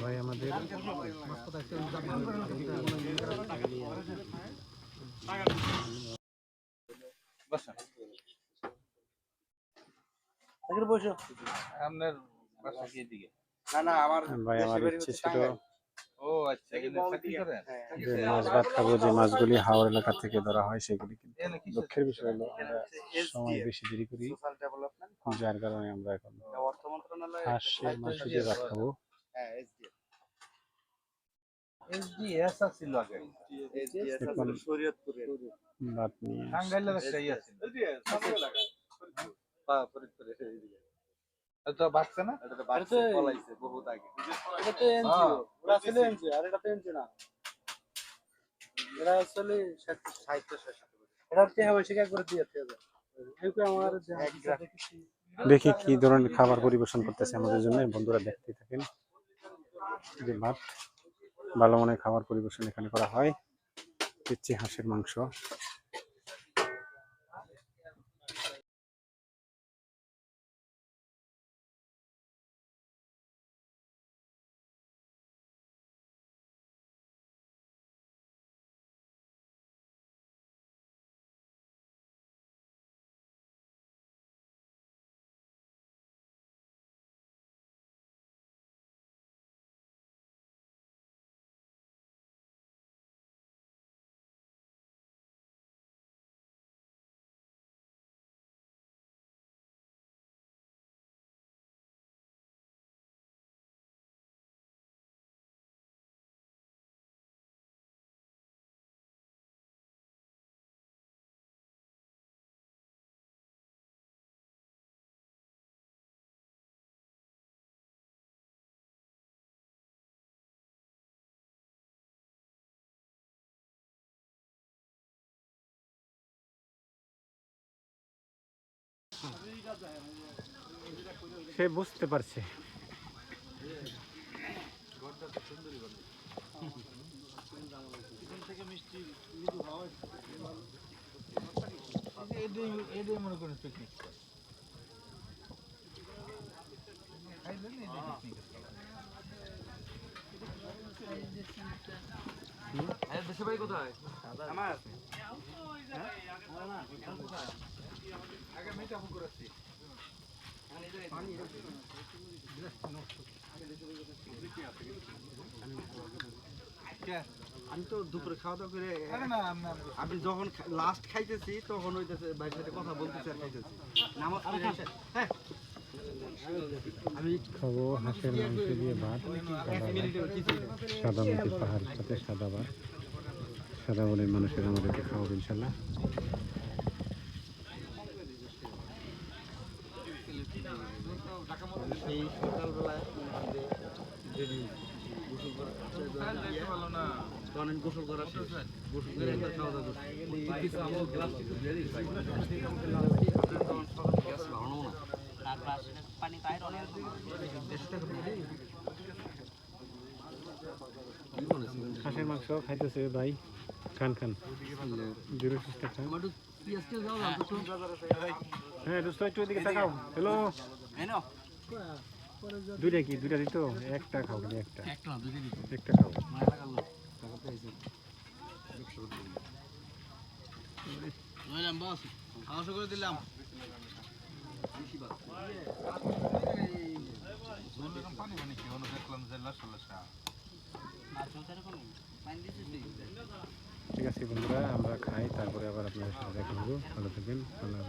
ভাই আমাদের আচ্ছা মাছ ভাত খাব যে মাছগুলি হাওড় এলাকা থেকে ধরা হয় সেগুলি দুঃখের বিষয় হলো আমরা সময় বেশি দেরি করি। যার কারণে আমরা এখন হাঁসের মাংস দিয়ে ভাত খাব। হ্যাঁ এসডিএফ এসডিএস আছিল আগে। এসডিএফ এখন- শরীয়তপুরের। ভাত নিয়ে টাঙ্গাইলের একটা ইয়ে আছিল। পা- ফরিদপুরের এইদিকে। এটা বাঁচছে না? এটা তো বাড়ছে, পলাইছে বহুত আগে। এটা তো এনজিও ওরা ছিল এনজিও আর এটা তো এনজিও না। এরা আসলে সাহিত্য শাসন এটা হচ্ছে হবে। শিকার করে দিয়েছে আমার যে এক দেখি কি ধরনের খাবার পরিবেশন করতেছে আমাদের জন্য বন্ধুরা দেখতে থাকেন। যে ভাত ভালো মনে খাবার পরিবেশন এখানে করা হয়। দিচ্ছি হাঁসের মাংস। সে বুঝতে পারছে। এটাই আমার। আগে আমি তো দুপুরে খাওয়া দাওয়া করে আমি যখন লাস্ট খাইতেছি তখন হইতেছে ভাইয়ের সাথে কথা বলতেছি আর খাইতেছি। নামাজ হ্যাঁ। আমি খাব হাঁসের মাংস দিয়ে ভাত সাদা পাহাড় সাথে সাদা ভাত। সাদা মানুষের আমাদেরকে খাওয়াবে ইনশাল্লাহ সেই সকালবেলায় করছি মাংস খাইতেছে ভাই। খান খান। দূরে সুস্থ খান। হ্যাঁ দোস্ত একটু তাকাও। হ্যালো দুইটা কি? দুইটা দিত? একটা খাও একটা। একটা খাও। দিলাম পানি মানে কি হলো দেখলাম যে লাসা লাসা ঠিক আছে বন্ধুরা আমরা খাই তারপরে আবার আপনাদের সাথে দেখা হব। ভালো থাকবেন আল্লাহ